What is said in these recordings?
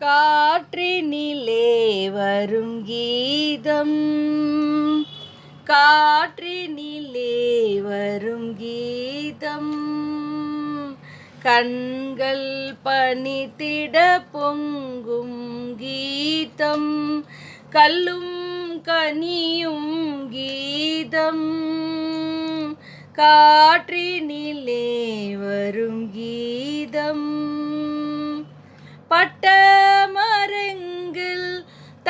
காற்றினிலே வரும் கீதம். காற்றினிலே வரும் கீதம். கண்கள் பனித்திட பொங்கும் கீதம். கல்லும் கனியும் கீதம். காற்றினிலே வரும்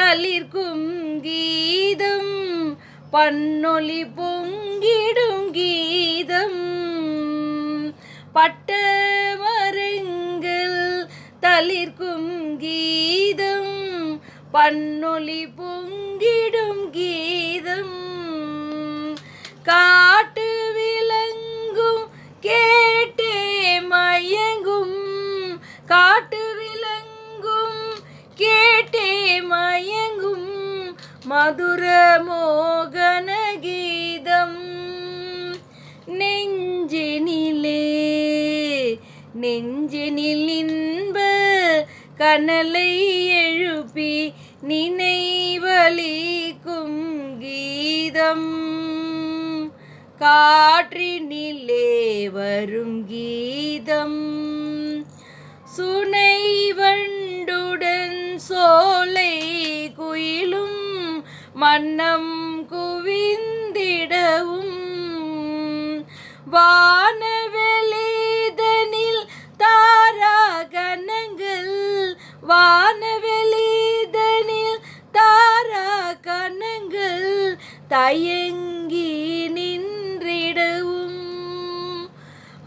தளிர்க்கும் கீதம் பன்னொலி பொங்கிடும் கீதம். பட்ட மரங்கள் தளிர்க்கும் கீதம் பன்னொலி பொங்கிடும் மதுர மோகன கீதம். நெஞ்சினிலே நெஞ்சினில் இன்ப கனலை எழுப்பி நினைவலிக்கும் கீதம். காற்றினிலே வரும் கீதம். சுனை மன்னம் குவிந்திடவும். வானவெளிதனில் தாராகணங்கள். வானவெளிதனில் தாராகணங்கள். தயங்கி நின்றிடவும்.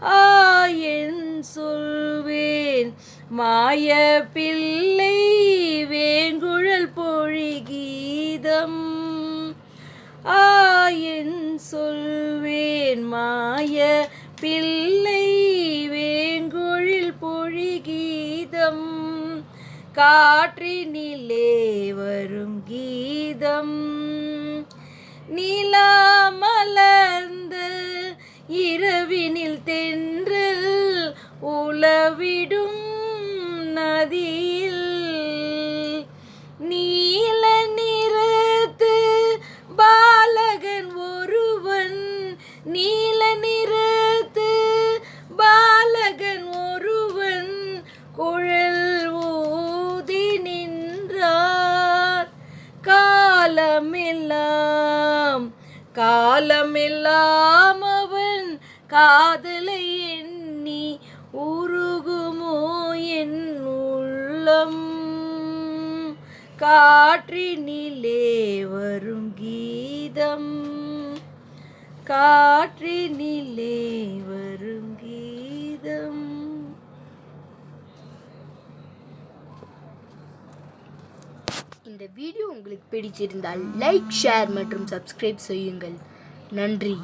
ஆயன் சொல்வேன் மாய பிள்ளை பிள்ளை வேங்குழில் பொழிகீதம் காற்றினிலே வரும் கீதம். நிலா மலர்ந்த இரவினில் தென்றல் உளவிடும் நதி காலமெல்லாம் காலமெல்லாம் அவன் காதலை எண்ணி உருகுமோ என் உள்ளம். காற்றினிலே வரும் கீதம். காற்றினிலே வரும் கீதம் இந்த வீடியோ உங்களுக்கு பிடிச்சிருந்தால் லைக் ஷேர் மற்றும் சப்ஸ்கிரைப் செய்யுங்கள். நன்றி.